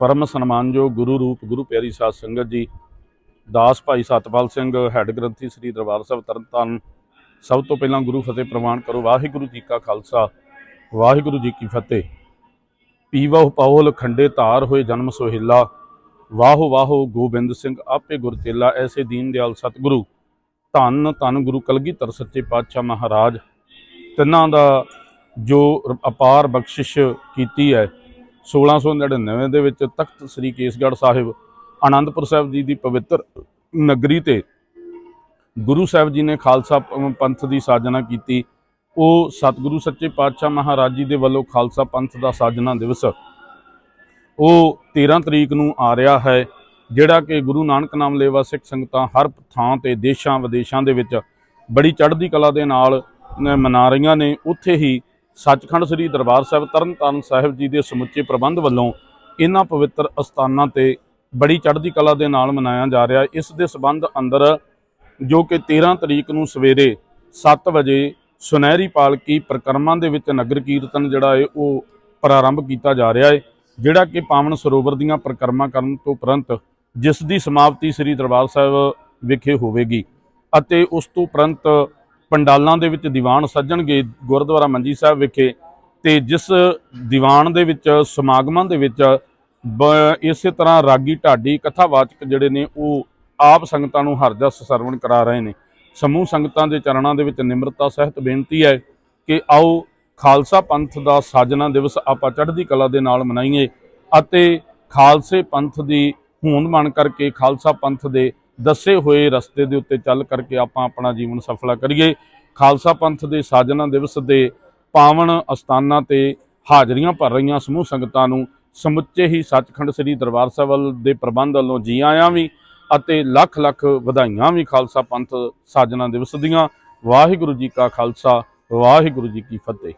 ਪਰਮ ਸਨਮਾਨਯੋਗ ਗੁਰੂ ਰੂਪ ਗੁਰੂ ਪਿਆਰੀ ਸਾਧ ਸੰਗਤ ਜੀ, ਦਾਸ ਭਾਈ ਸਤਪਾਲ ਸਿੰਘ, ਹੈੱਡ ਗ੍ਰੰਥੀ ਸ੍ਰੀ ਦਰਬਾਰ ਸਾਹਿਬ ਤਰਨਤਾਰਨ, ਸਭ ਤੋਂ ਪਹਿਲਾਂ ਗੁਰੂ ਫਤਿਹ ਪ੍ਰਵਾਨ ਕਰੋ, ਵਾਹਿਗੁਰੂ ਜੀ ਕਾ ਖਾਲਸਾ, ਵਾਹਿਗੁਰੂ ਜੀ ਕੀ ਫਤਿਹ। ਪੀਵਹੁ ਪਾਉਲ ਖੰਡੇ ਧਾਰ ਹੋਏ ਜਨਮ ਸੁਹੇਲਾ, ਵਾਹੋ ਵਾਹੋ ਗੋਬਿੰਦ ਸਿੰਘ ਆਪੇ ਗੁਰ ਚੇਲਾ ਐਸੇ ਦੀਨ ਦਿਆਲ ਸਤਿਗੁਰੂ। ਧੰਨ ਧੰਨ ਗੁਰੂ ਕਲਗੀਧਰ ਸੱਚੇ ਪਾਤਸ਼ਾਹ ਮਹਾਰਾਜ, ਤਿੰਨਾਂ ਦਾ ਜੋ ਅਪਾਰ ਬਖਸ਼ਿਸ਼ ਕੀਤੀ ਹੈ 1699 ਦੇ ਵਿੱਚ ਤਖਤ ਸ੍ਰੀ ਕੇਸਗੜ੍ਹ ਸਾਹਿਬ ਆਨੰਦਪੁਰ ਸਾਹਿਬ ਜੀ ਦੀ ਪਵਿੱਤਰ ਨਗਰੀ ਤੇ ਗੁਰੂ ਸਾਹਿਬ ਜੀ ਨੇ ਖਾਲਸਾ ਪੰਥ ਦੀ ਸਾਜਨਾ ਕੀਤੀ। ਉਹ ਸਤਿਗੁਰੂ ਸੱਚੇ ਪਾਤਸ਼ਾਹ ਮਹਾਰਾਜ ਜੀ ਦੇ ਵੱਲੋਂ ਖਾਲਸਾ ਪੰਥ ਦਾ ਸਾਜਨਾ ਦਿਵਸ ਉਹ 13 ਤਰੀਕ ਨੂੰ ਆ ਰਿਹਾ ਹੈ, ਜਿਹੜਾ ਕਿ ਗੁਰੂ ਨਾਨਕ ਨਾਮ ਲੇਵਾ ਸਿੱਖ ਸੰਗਤਾਂ ਹਰ ਥਾਂ ਤੇ ਦੇਸ਼ਾਂ ਵਿਦੇਸ਼ਾਂ ਦੇ ਵਿੱਚ ਬੜੀ ਚੜ੍ਹਦੀ ਕਲਾ ਦੇ ਨਾਲ ਮਨਾ ਰਹੀਆਂ ਨੇ। ਉੱਥੇ ਹੀ ਸੱਚਖੰਡ ਸ੍ਰੀ ਦਰਬਾਰ ਸਾਹਿਬ ਤਰਨਤਾਰਨ ਸਾਹਿਬ ਜੀ ਦੇ ਸਮੁੱਚੇ ਪ੍ਰਬੰਧ ਵੱਲੋਂ ਇਹਨਾਂ ਪਵਿੱਤਰ ਅਸਥਾਨਾਂ ਤੇ ਬੜੀ ਚੜ੍ਹਦੀ ਕਲਾ ਦੇ ਨਾਲ ਮਨਾਇਆ ਜਾ ਰਿਹਾ। ਇਸ ਦੇ ਸਬੰਧ ਅੰਦਰ ਜੋ ਕਿ 13 ਤਰੀਕ ਨੂੰ ਸਵੇਰੇ 7 ਵਜੇ ਸੁਨਹਿਰੀ ਪਾਲਕੀ ਪ੍ਰਕਰਮਾਂ ਦੇ ਵਿੱਚ ਨਗਰ ਕੀਰਤਨ ਜਿਹੜਾ ਹੈ ਉਹ ਪ੍ਰਾਰੰਭ ਕੀਤਾ ਜਾ ਰਿਹਾ ਹੈ ਜਿਹੜਾ ਕਿ ਪਾਵਨ ਸਰੋਵਰ ਦੀਆਂ ਪ੍ਰਕਰਮਾਂ ਕਰਨ ਤੋਂ ਉਪਰੰਤ ਜਿਸ ਦੀ ਸਮਾਪਤੀ ਸ੍ਰੀ ਦਰਬਾਰ ਸਾਹਿਬ ਵਿਖੇ ਹੋਵੇਗੀ ਅਤੇ ਉਸ ਤੋਂ ਉਪਰੰਤ ਪੰਡਾਲਾਂ ਦੇ ਵਿੱਚ ਦੀਵਾਨ ਸੱਜਣਗੇ ਗੁਰਦੁਆਰਾ ਮੰਜੀ ਸਾਹਿਬ ਵਿਖੇ ਤੇ ਜਿਸ ਦੀਵਾਨ ਦੇ ਵਿੱਚ, ਸਮਾਗਮਾਂ ਦੇ ਵਿੱਚ, ਬ- ਇਸੇ ਤਰ੍ਹਾਂ ਰਾਗੀ ਢਾਡੀ ਕਥਾਵਾਚਕ ਜਿਹੜੇ ਨੇ, ਉਹ ਆਪ ਸੰਗਤਾਂ ਨੂੰ ਹਰ ਹਰਜਸ ਸਰਵਣ ਕਰਾ ਰਹੇ ਨੇ। ਸਮੂਹ ਸੰਗਤਾਂ ਦੇ ਚਰਨਾਂ ਦੇ ਵਿੱਚ ਨਿਮਰਤਾ ਸਹਿਤ ਬੇਨਤੀ ਹੈ ਕਿ ਆਓ ਖਾਲਸਾ ਪੰਥ ਦਾ ਸਾਜਨਾ ਦਿਵਸ ਆਪਾਂ ਚੜ੍ਹਦੀ ਕਲਾ ਦੇ ਨਾਲ ਮਨਾਈਏ ਅਤੇ ਖਾਲਸੇ ਪੰਥ ਦੀ ਹੋਂਦ ਬਣ ਕਰਕੇ ਖਾਲਸਾ ਪੰਥ ਦੇ ਦੱਸੇ ਹੋਏ ਰਸਤੇ ਦੇ ਉੱਤੇ ਚੱਲ ਕਰਕੇ ਆਪਾਂ ਆਪਣਾ ਜੀਵਨ ਸਫਲਾ ਕਰੀਏ। ਖਾਲਸਾ ਪੰਥ ਦੇ ਸਾਜਨਾ ਦਿਵਸ ਦੇ ਪਾਵਨ ਅਸਥਾਨਾਂ ਤੇ ਹਾਜ਼ਰੀਆਂ ਭਰ ਰਹੀਆਂ ਸਮੂਹ ਸੰਗਤਾਂ ਨੂੰ ਸਮੁੱਚੇ ਹੀ ਸੱਚਖੰਡ ਸ੍ਰੀ ਦਰਬਾਰ ਸਾਹਿਬ ਵੱਲ ਦੇ ਪ੍ਰਬੰਧ ਵੱਲੋਂ ਜੀ ਆਇਆਂ ਵੀ ਅਤੇ ਲੱਖ ਲੱਖ ਵਧਾਈਆਂ ਵੀ ਖਾਲਸਾ ਪੰਥ ਸਾਜਨਾ ਦਿਵਸ ਦੀਆਂ। ਵਾਹਿਗੁਰੂ ਜੀ ਕਾ ਖਾਲਸਾ, ਵਾਹਿਗੁਰੂ ਜੀ ਕੀ ਫਤਿਹ।